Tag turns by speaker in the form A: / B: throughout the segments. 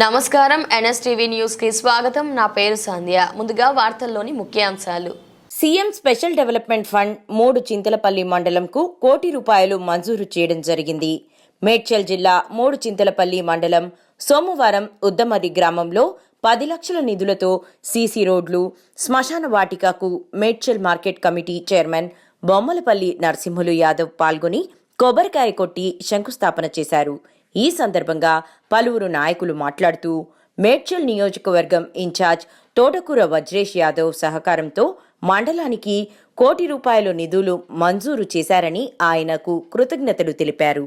A: నమస్కారం ఎన్ఎస్టీవీ న్యూస్కి స్వాగతం. నా పేరు సంధ్య. ముందుగా వార్తల్లోని ముఖ్యాంశాలు.
B: సీఎం స్పెషల్ డెవలప్మెంట్ ఫండ్ మూడు చింతలపల్లి మండలంకు కోటి రూపాయలు మంజూరు చేయడం జరిగింది. మేడ్చల్ జిల్లా మూడు చింతలపల్లి మండలం సోమవారం ఉద్దమది గ్రామంలో పది లక్షల నిధులతో సీసీ రోడ్లు శ్మశాన వాటికకు Medchal market committee chairman Bommalapalli Narasimhulu Yadav పాల్గొని కొబ్బరికాయ కొట్టి శంకుస్థాపన చేశారు. ఈ సందర్భంగా పలువురు నాయకులు మాట్లాడుతూ మేడ్చల్ నియోజకవర్గం ఇన్ఛార్జ్ తోటకూర వజ్రేష్ యాదవ్ సహకారంతో మండలానికి కోటి రూపాయల నిధులు మంజూరు చేశారని ఆయనకు కృతజ్ఞతలు తెలిపారు.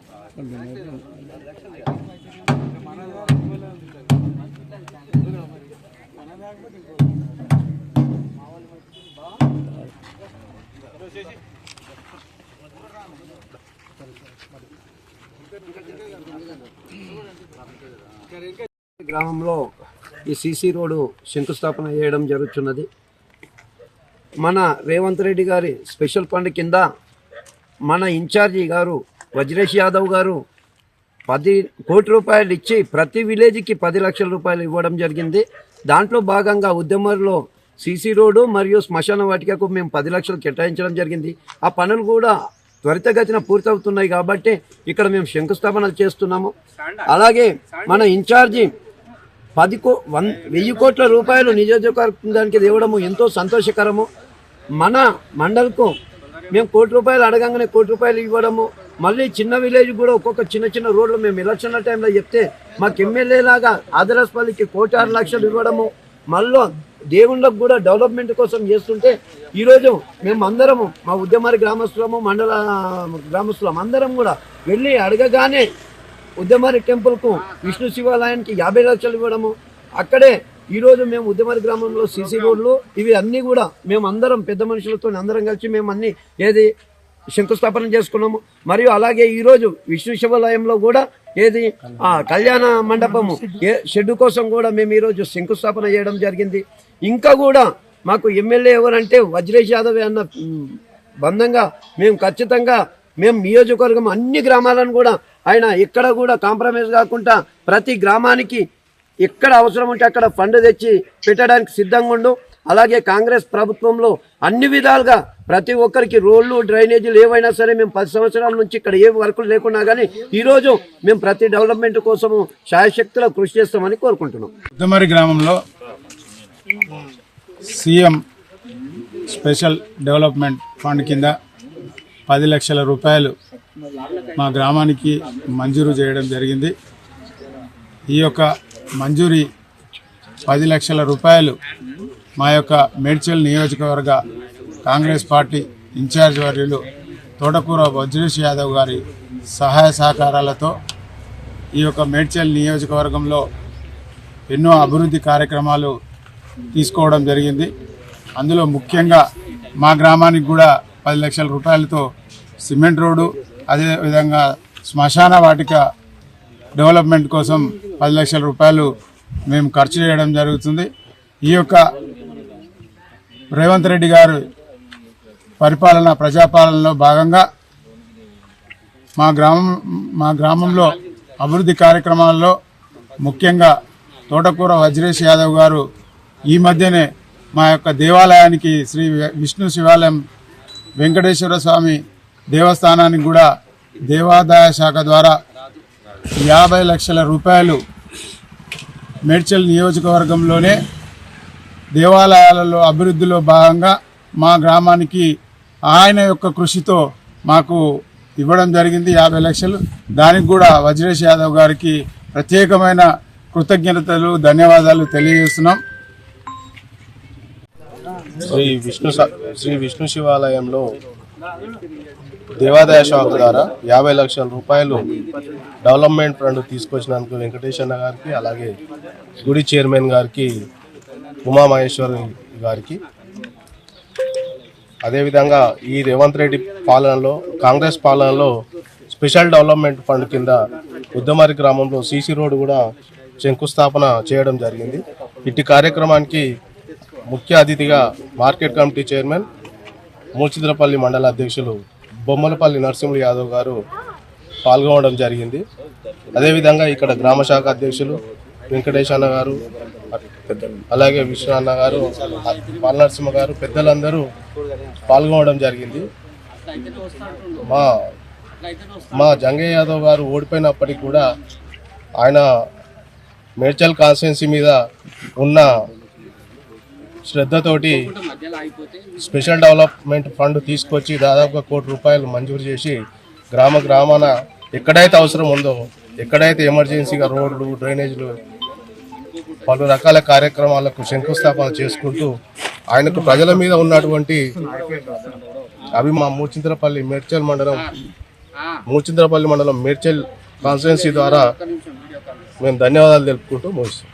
C: గ్రామంలో ఈ సీసీ రోడ్డు శంకుస్థాపన చేయడం జరుగుతున్నది. మన రేవంత్ రెడ్డి గారి స్పెషల్ ఫండ్ కింద మన ఇన్ఛార్జి గారు వజ్రేష్ యాదవ్ గారు పది కోటి రూపాయలు ఇచ్చి ప్రతి విలేజ్కి పది లక్షల రూపాయలు ఇవ్వడం జరిగింది. దాంట్లో భాగంగా ఉద్యమర్లో సీసీ రోడ్డు మరియు శ్మశాన వాటికకు మేము పది లక్షలు కేటాయించడం జరిగింది. ఆ పనులు కూడా త్వరితగతిన పూర్తవుతున్నాయి కాబట్టి ఇక్కడ మేము శంకుస్థాపనలు చేస్తున్నాము. అలాగే మన ఇన్ఛార్జి పది కో వన్ వెయ్యి కోట్ల రూపాయలు నియోజకవర్గానికి ఇవ్వడము ఎంతో సంతోషకరము. మన మండల్కు మేము కోటి రూపాయలు అడగంగానే కోటి రూపాయలు ఇవ్వడము. మళ్ళీ చిన్న విలేజ్ కూడా ఒక్కొక్క చిన్న చిన్న రోడ్లు మేము ఎలక్షన్ల టైంలో చెప్తే మాకు ఎమ్మెల్యే లాగా ఆదరస్పల్లికి కోటి ఆరు లక్షలు ఇవ్వడము మళ్ళీ దేవుళ్ళకు కూడా డెవలప్మెంట్ కోసం చేస్తుంటే ఈరోజు మేము అందరము మా ఉద్యమారి గ్రామస్తులము మండల గ్రామస్తులం అందరం కూడా వెళ్ళి అడగగానే ఉద్యమారి టెంపుల్కు విష్ణు శివాలయానికి యాభై లక్షలు ఇవ్వడము అక్కడే ఈరోజు మేము ఉద్యమారి గ్రామంలో సీసీ రోడ్లు ఇవి అన్నీ కూడా మేము అందరం పెద్ద మనుషులతో అందరం కలిసి మేము అన్ని ఏది శంకుస్థాపన చేసుకున్నాము. మరియు అలాగే ఈరోజు విష్ణు శివాలయంలో కూడా ఏది? ఆ కళ్యాణ మండపము. ఏ షెడ్ కోసం కూడా మేము ఈరోజు శంకుస్థాపన చేయడం జరిగింది. ఇంకా కూడా మాకు ఎమ్మెల్యే ఎవరంటే వజ్రేష్ యాదవ్ అన్న బంధంగా మేము ఖచ్చితంగా మేము నియోజకవర్గం అన్ని గ్రామాలను కూడా ఆయన ఎక్కడ కూడా కాంప్రమైజ్ కాకుండా ప్రతి గ్రామానికి ఎక్కడ అవసరం ఉంటే అక్కడ ఫండ్ తెచ్చి పెట్టడానికి సిద్ధంగా ఉండు. అలాగే కాంగ్రెస్ ప్రభుత్వంలో అన్ని విధాలుగా ప్రతి ఒక్కరికి రోడ్లు డ్రైనేజీలు ఏవైనా సరే మేము పది సంవత్సరాల నుంచి ఇక్కడ ఏ వర్కులు లేకున్నా కానీ ఈరోజు మేము ప్రతి డెవలప్మెంట్ కోసము శాయశక్తిలో కృషి చేస్తామని కోరుకుంటున్నాం.
D: ఉద్దమరి గ్రామంలో సీఎం స్పెషల్ డెవలప్మెంట్ ఫండ్ కింద పది లక్షల రూపాయలు మా గ్రామానికి మంజూరు చేయడం జరిగింది. ఈ యొక్క మంజూరీ పది లక్షల రూపాయలు మా యొక్క మేడ్చల్ నియోజకవర్గ కాంగ్రెస్ పార్టీ ఇన్ఛార్జ్ వర్యులు తోటకూర వజ్రేష్ యాదవ్ గారి సహాయ సహకారాలతో ఈ యొక్క మేడ్చల్ నియోజకవర్గంలో ఎన్నో అభివృద్ధి కార్యక్రమాలు తీసుకోవడం జరిగింది. అందులో ముఖ్యంగా మా గ్రామానికి కూడా పది లక్షల రూపాయలతో సిమెంట్ రోడ్డు అదేవిధంగా శ్మశాన వాటిక డెవలప్మెంట్ కోసం పది లక్షల రూపాయలు మేము ఖర్చు చేయడం జరుగుతుంది. ఈ యొక్క రేవంత్ రెడ్డి గారు పరిపాలన ప్రజాపాలనలో భాగంగా మా గ్రామం మా గ్రామంలో అభివృద్ధి కార్యక్రమాల్లో ముఖ్యంగా తోటకూర వజ్రేష్ యాదవ్ గారు ఈ మధ్యనే మా యొక్క దేవాలయానికి శ్రీ విష్ణు శివాలయం వెంకటేశ్వర స్వామి దేవస్థానానికి కూడా దేవాదాయ శాఖ ద్వారా యాభై లక్షల రూపాయలు మేడ్చల్ నియోజకవర్గంలోనే దేవాలయాలలో అభివృద్ధిలో భాగంగా మా గ్రామానికి ఆయన యొక్క కృషితో మాకు ఇవ్వడం జరిగింది యాభై లక్షలు. దానికి కూడా వజ్రేష్ యాదవ్ గారికి ప్రత్యేకమైన కృతజ్ఞతలు ధన్యవాదాలు తెలియజేస్తున్నాం.
E: శ్రీ విష్ణు స- శ్రీ విష్ణు శివాలయంలో దేవాదాయ శాఖ ద్వారా యాభై లక్షల రూపాయలు డెవలప్మెంట్ ఫండ్ తీసుకొచ్చినందుకు వెంకటేశ్వర గారికి అలాగే గుడి చైర్మన్ గారికి ఉమామహేశ్వరి గారికి. అదేవిధంగా ఈ రేవంత్ రెడ్డి పాలనలో కాంగ్రెస్ పాలనలో స్పెషల్ డెవలప్మెంట్ ఫండ్ కింద ఉద్దమారి గ్రామంలో సీసీ రోడ్డు కూడా శంకుస్థాపన చేయడం జరిగింది. ఇట్టి కార్యక్రమానికి ముఖ్య అతిథిగా మార్కెట్ కమిటీ చైర్మన్ మూచిద్రపల్లి మండల అధ్యక్షులు బొమ్మలపల్లి నరసింహులు యాదవ్ గారు పాల్గొనడం జరిగింది. అదేవిధంగా ఇక్కడ గ్రామ శాఖ అధ్యక్షులు వెంకటేష్ అన్న గారు అలాగే విష్ణు అన్న గారు పాల నరసింహ గారు పెద్దలందరూ పాల్గొనడం జరిగింది. మా మా జంగయ్య యాదవ్ గారు ఓడిపోయినప్పటికీ కూడా ఆయన మేడ్చల్ కాన్స్టిట్యున్సీ మీద ఉన్న శ్రద్ధతోటి స్పెషల్ డెవలప్మెంట్ ఫండ్ తీసుకొచ్చి దాదాపుగా కోటి రూపాయలు మంజూరు చేసి గ్రామ గ్రామాన ఎక్కడైతే అవసరం ఉందో ఎక్కడైతే ఎమర్జెన్సీగా రోడ్లు డ్రైనేజీలు పలు రకాల కార్యక్రమాలకు శంకుస్థాపన చేసుకుంటూ ఆయనకు ప్రజల మీద ఉన్నటువంటి అవి మా మూచింద్రపల్లి మేడ్చల్ మండలం మూచింద్రపల్లి మండలం మేడ్చల్ కాన్స్టిట్యున్సీ ద్వారా మేము ధన్యవాదాలు తెలుపుకుంటూ ముగిస్తాం